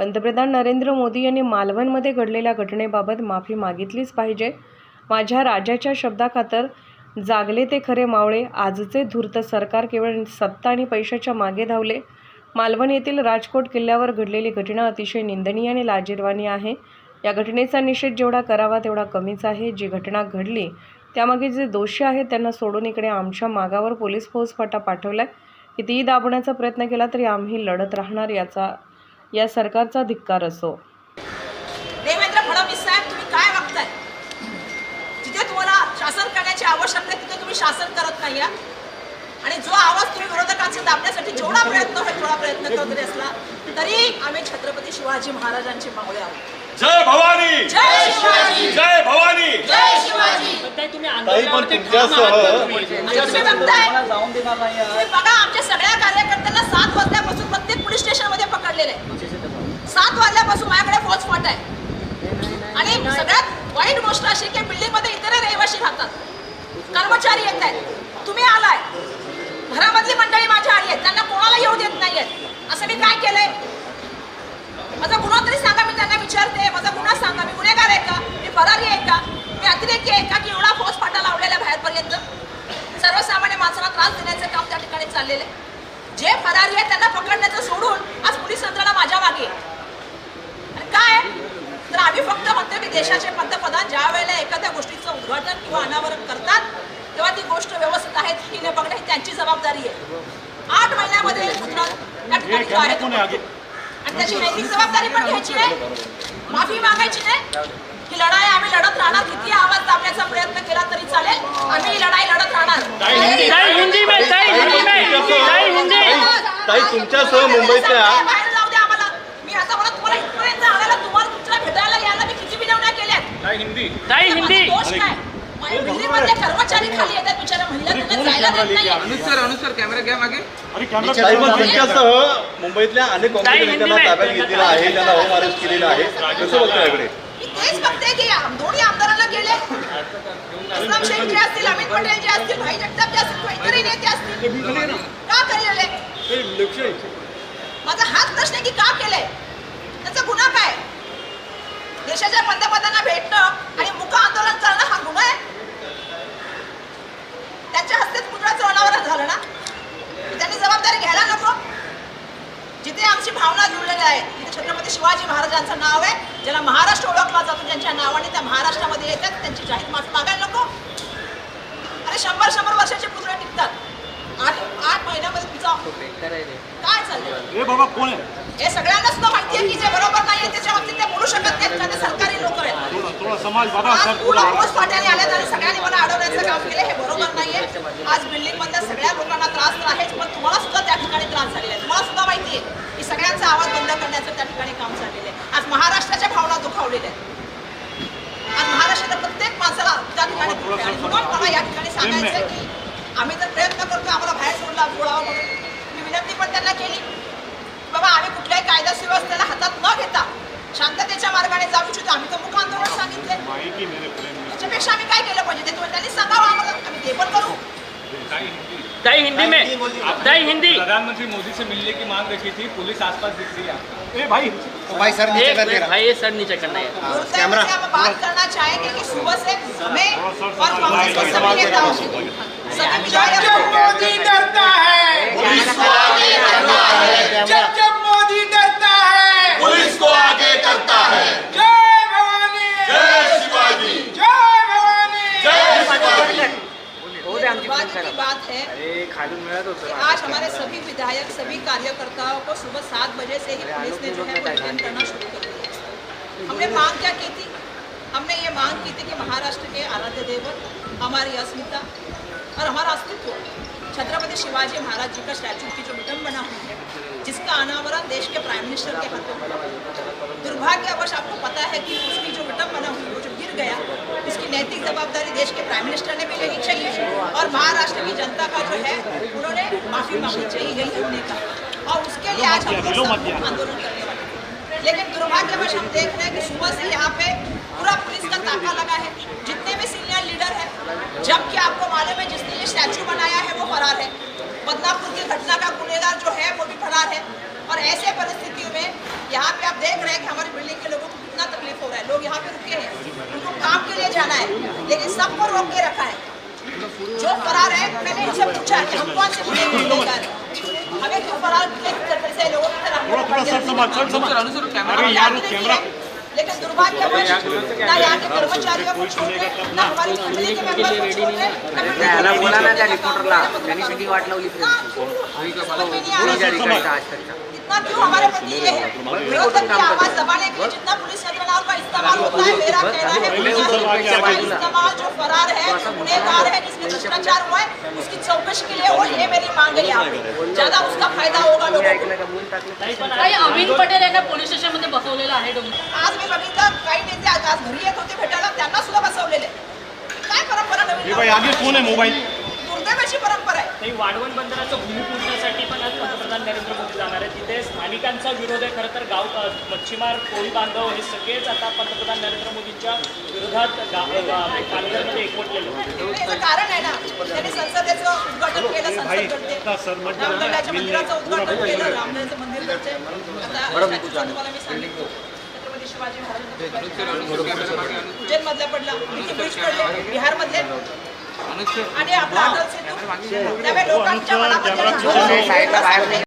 पंतप्रधान नरेंद्र मोदी यांनी मालवणमध्ये घडलेल्या घटनेबाबत माफी मागितलीच पाहिजे. माझ्या राजाच्या शब्दाखातर जागले ते खरे मावळे आजचे धूर्त सरकार केवळ सत्ता आणि पैशाच्या मागे धावले. मालवण येथील राजकोट किल्ल्यावर घडलेली घटना अतिशय निंदनीय आणि लाजीरवाणी आहे. या घटनेचा निषेध जेवढा करावा तेवढा कमीच आहे. जी घटना घडली त्यामागे जे दोषी आहेत त्यांना सोडून इकडे आमच्या मागावर पोलीस फौजफाटा आहे कितीही दाबण्याचा प्रयत्न केला तरी आम्ही लढत राहणार याचा या सरकारचा धिक्कार असो. देवेंद्र फडणवीस साहेब तुम्ही काय बघताय जिथे तुम्हाला शासन करण्याची आवश्यकता आहे तिथे तुम्ही शासन करत नाही. आणि जो आवाज तुम्ही विरोधकांचे दाबण्यासाठी जेवढा प्रयत्न होईल तेवढा प्रयत्न करत जरी असला तरी आम्ही छत्रपती शिवाजी महाराजांचे मावळे आहोत. जय भवानी! जय शिवाजी! जय भवानी! जय शिवाजी! ताई पण तुमच्यासह तुम्ही बघा आमच्या सगळ्या कार्यकर्त्यांना पोलीस स्टेशनमध्ये पकडलेले. आहे. सात वाजल्यापासून माझ्याकडे फौज फाट आहे. आणि सगळ्यात वाईट गोष्ट अशी की बिल्डिंगमध्ये इतर रहिवाशी राहतात. कर्मचारी येत आहेत. तुम्ही आलाय. घरामधली मंडळी माझ्या आली आहेत. त्यांना कोणाला येऊ देत नाहीयेत. असं मी काय केलंय? माझा गुन्हा तरी सांगा मी त्यांना विचारते. माझा गुन्हा सांगा. मी गुन्हेगार आहे का? मी फरारी आहे का? मी अतिरेकी आहे का? की एवढा फौज फाटा लावलेला बाहेरपर्यंत? सर्वसामान्य माणसाला त्रास देण्याचं काम त्या ठिकाणी चाललेलं आहे. जे फरारी आहे त्यांना पकडण्याचं सोडून आज पोलीस यंत्रणा माझ्या मागे आहे. आणि काय आहे? तर आम्ही फक्त म्हणतो की देशाचे पंतप्रधान ज्या वेळेला एखाद्या गोष्टीचं उद्घाटन किंवा अनावरण करतात तेव्हा ती गोष्ट व्यवस्थित आहे की नाही बघणं ही त्यांची जबाबदारी आहे. आठ महिन्यामध्ये ठिकाणी आणि त्याची नैतिक जबाबदारी पण घ्यायची नाही. माफी मागायची नाही ही लढाई आम्ही लढत राहणार किती आवाज दाबण्याचा प्रयत्न केला तरी चालेल आम्ही ही लढाई लढत राहणार. तुमच्यासह मुंबईतल्या आम्हाला. मी आता तुम्हाला इथपर्यंत आणायला तुम्हाला तुमच्या भेटायला यायला मी किती विनवण्या केल्यात? जय हिंदी. दोष काय? कर्मचारी खाली येतात बिचारा महिला त्यांना जायला देत नाहीये. Anuj sir Anuj sir camera घ्या. मागे मुंबईतल्या अनेक काँग्रेस नेत्यांना. ताब्यात घेतलेलं आहे त्यांना होम अरेस्ट केलेलं आहे. कसं याकडे मी तेच बघते की आम- दोन्ही आमदारांना गेले. असलम शेख जे असतील अमित पटेल जे असतील भाई जगताप जे असतील किंवा इतरही नेते असतील का केलेले माझा हाच प्रश्न आहे की का केलंय त्याचा गुन्हा काय? देशाच्या पंतप्रधानांना भेटणं आणि मुख आंदोलन करणं हा गुन्हा आहे त्यांच्या हस्तेच मुद्राचं अनावरण झालं ना त्यांनी जबाबदारी घ्यायला नको. जिथे आमची भावना जुळलेल्या आहेत तिथे छत्रपती शिवाजी महाराजांचं नाव आहे ज्याला महाराष्ट्र ओळखला जातो त्यांच्या नावाने त्या महाराष्ट्रामध्ये येतात त्यांची जाहीर माफी मागायला नको. अरे शंभर शंभर वर्षाचे पुतळे टिकतात. आठ आठ महिन्यामध्ये तुमचा काय चाललंय? बाबा कोण आहे? हे सगळ्यांनाच तर माहिती आहे की जे बरोबर नाहीये त्याच्या बाबतीत ते बोलू शकत नाहीत कारण ते सरकारी लोक आहेत. पूर्ण थोडा पोस्ट फाट्याने आल्यात आणि सगळ्यांनी मला अडवण्याचं काम केलं हे बरोबर नाहीये आज बिल्डिंग मधल्या सगळ्या लोकांना त्रास तर आहेच पण तुम्हाला सुद्धा त्या ठिकाणी त्रास झालेला आहे. तुम्हाला सुद्धा माहिती आहे की सगळ्यांचा आवाज बंद करण्याचं त्या ठिकाणी काम झालेलं आहे. आज महाराष्ट्राच्या भावना दुखावलेल्या आहेत. आज महाराष्ट्राच्या प्रत्येक माणसाला त्या ठिकाणी म्हणून मला या ठिकाणी सांगायचं की आम्ही तर प्रयत्न करतो आम्हाला बाहेर सोडला सोडावं म्हणून. मी विनंती पण त्यांना केली. कुठल्याही कायदा सुव्यवस्थेला हातात न घेता शांततेच्या मार्गाने जाऊ इच्छितो. आम्ही तर मुख आंदोलन सांगितले. माहिती मेरे प्रेम त्याच्यापेक्षा आम्ही काय केलं पाहिजे ते तुम्ही त्यांनी सांगावं आम्हाला. आम्ही ते पण करू. जय हिंदी में जय हिंदी प्रधानमंत्री मोदी से मिलने की मांग रखी थी पुलिस आसपास दिख रही है। ए भाई एक मिनट भाई ये सर नीचे करना है। से हम बात करना चाहेंगे कि सुबह से हमें और कांग्रेस के सभी नेताओं से सभी विधायक मोदी डरता है जब जब मोदी डरता है पुलिस को आगे करता है जय भवानी जय शिवाजी जय भवानी बात की बात है कि आज हमारे सभी विधायक सभी कार्यकर्ताओं को सुबह सात बजे से ही पुलिस ने जो है वो डिटेन करना शुरू कर दिया हमने मांग क्या की थी? हमने ये मांग की थी कि महाराष्ट्र के आराध्य देवत हमारी अस्मिता और हमारा अस्तित्व छत्रपति शिवाजी महाराज जी का स्टैचू की जो विटम्बना हुई है जिसका अनावरण देश के प्राइम मिनिस्टर के हाथों। में। दुर्भाग्यवश आपको पता है कि उसकी जो विटम्बना हुई गया। इसकी नैतिक जवाबदारी देश के प्राइम मिनिस्टर ने भी लेनी चाहिए और महाराष्ट्र की जनता का जो है, उन्होंने माफ़ी मांगनी चाहिए, यही हमने कहा। और उसके लिए आज हम आंदोलन करने वाले लेकिन दुर्भाग्यवश हम देख रहे हैं कि सुबह से यहाँ पे पूरा पुलिस का ताका लगा है। जितने भी सीनियर लीडर है, जबकि आपको मालूम है, जिसने ये स्टैचू बनाया है, वो फरार है। बदनापुर की घटना का गुनेगार जो है, वो भी फरार है। और ऐसे परिस्थितियों में यहाँ पे आप देख रहे हैं कि हमारी बिल्डिंग के लोगों कितना तकलीफ हो रहा है। लोग यहाँ पे रुके हैं। उनको काम के लिए जाना है लेकिन सबको रोक के रखा है। जो फरार है मैंने इनसे पूछा कि हम कौन से गुने में गुनहगार हैं? हमें क्यों फरार किए जैसे लोगों की तरह हम लोग थोड़ा सर समाज चल समाज हम अरे याद यार नहीं कैमरा किए। लेकिन दुर्भाग्यवश ना यहाँ के कर्मचारियों को छोड़ रहे ना हमारी फैमिली के मेंबर को छोड़ रहे ना बिल्डिंग त्याला को बोला ना त्या छोड़ रहे, रिपोर्टरला काम त्यांनी करने सगळी का वाट लावली इतना क्यों समझ में नहीं आ रहा है। अधिकारीचा आज तकचा इतना क्यों हमारे प्रति ये है? विरोधक की आवाज़ दबाने के लिए जितना पुलिस यंत्रणा का इस्तेमाल होता है मेरा कहना है इस्तेमाल जो फरार है जो गुनहगार है जिसमें भ्रष्टाचार हुआ है उसकी चौकशी के लिए हो ये मेरी मांग है यहाँ पे। ज़्यादा उसका फ़ायदा होगा लोगों को। पटेल यांना पोलीस स्टेशन मध्ये बसवलेलं आहे आज मी बघितलं काही नेते आज घरी येत होते भेटायला त्यांना सुद्धा बसवलेले। काय परंपरा नवीन आगे फ़ोन है मोबाइल दुर्दैवाची परंपरा आहे. काही वाढवण बंदराचं भूमिपूजनासाठी पण आज पंतप्रधान नरेंद्र मोदी जाणार आहेत. तिथे स्थानिकांचा विरोध आहे. खरं तर गाव मच्छीमार कोळी बांधव हे सगळेच आता पंतप्रधान नरेंद्र मोदींच्या विरोधात पालघरमध्ये एकवटलेले कारण आहे ना त्यांनी संसदेचं उद्घाटन केलं संसद मंदिराचं उद्घाटन केलं मंदिर आता मी सांगितलं छत्रपती शिवाजी महाराजांचं उज्जैन मधला पडले बिहार मधले आणि आपला अटल सेतू त्यामुळे लोकांच्या मनामध्ये साईडला बाहेर